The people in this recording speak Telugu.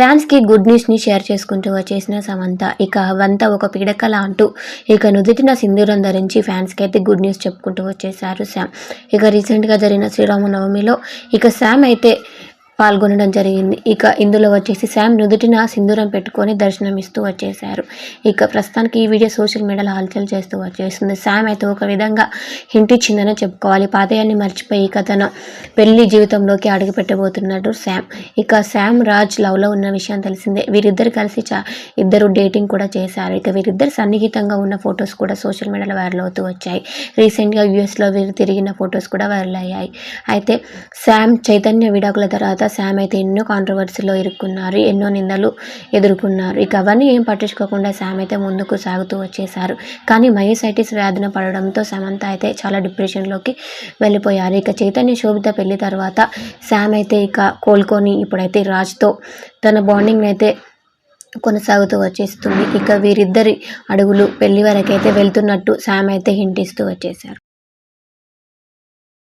ఫ్యాన్స్కి గుడ్ న్యూస్ని షేర్ చేసుకుంటూ వచ్చేసిన సమంత. ఇక వంత ఒక పీడకల అంటూ ఇక నుదుటిన సింధూరం ధరించి ఫ్యాన్స్కి అయితే గుడ్ న్యూస్ చెప్పుకుంటూ వచ్చేసారు శామ్. ఇక రీసెంట్గా జరిగిన శ్రీరామనవమిలో ఇక శామ్ అయితే పాల్గొనడం జరిగింది. ఇక ఇందులో వచ్చేసి శామ్ నుదుటిన సింధూరం పెట్టుకొని దర్శనం ఇస్తూ వచ్చేసారు ఇక ప్రస్తుతానికి ఈ వీడియో సోషల్ మీడియాలో హల్చల్ చేస్తూ వచ్చేస్తుంది. శామ్ అయితే ఒక విధంగా హింట్ ఇచ్చిందనే చెప్పుకోవాలి. పాతయాన్ని మర్చిపోయి ఇక తన పెళ్ళి జీవితంలోకి అడుగు పెట్టబోతున్నాడు శామ్. ఇక శామ్ రాజ్ లవ్లో ఉన్న విషయం తెలిసిందే. వీరిద్దరు కలిసి చా ఇద్దరు డేటింగ్ కూడా చేశారు. ఇక వీరిద్దరు సన్నిహితంగా ఉన్న ఫొటోస్ కూడా సోషల్ మీడియాలో వైరల్ అవుతూ వచ్చాయి. రీసెంట్గా యూఎస్లో వీరు తిరిగిన ఫొటోస్ కూడా వైరల్ అయ్యాయి. అయితే శామ్ చైతన్య విడాకుల తర్వాత శామ్ అయితే ఎన్నో కాంట్రవర్సీలో ఇరుక్కున్నారు ఎన్నో నిందలు ఎదుర్కొన్నారు. ఇక అవన్నీ ఏం పట్టించుకోకుండా శామ్ అయితే ముందుకు సాగుతూ వచ్చేసారు కానీ మయోసైటిస్ వ్యాధిన పడడంతో సమంత అయితే చాలా డిప్రెషన్లోకి వెళ్ళిపోయారు. ఇక చైతన్య శోభిత పెళ్ళి తర్వాత శామ్ అయితే ఇక కోలుకొని ఇప్పుడైతే రాజ్తో తన బాండింగ్ అయితే కొనసాగుతూ వచ్చేస్తుంది. ఇక వీరిద్దరి అడుగులు పెళ్ళి వరకైతే వెళ్తున్నట్టు శామ్ అయితే హింటిస్తూ వచ్చేసారు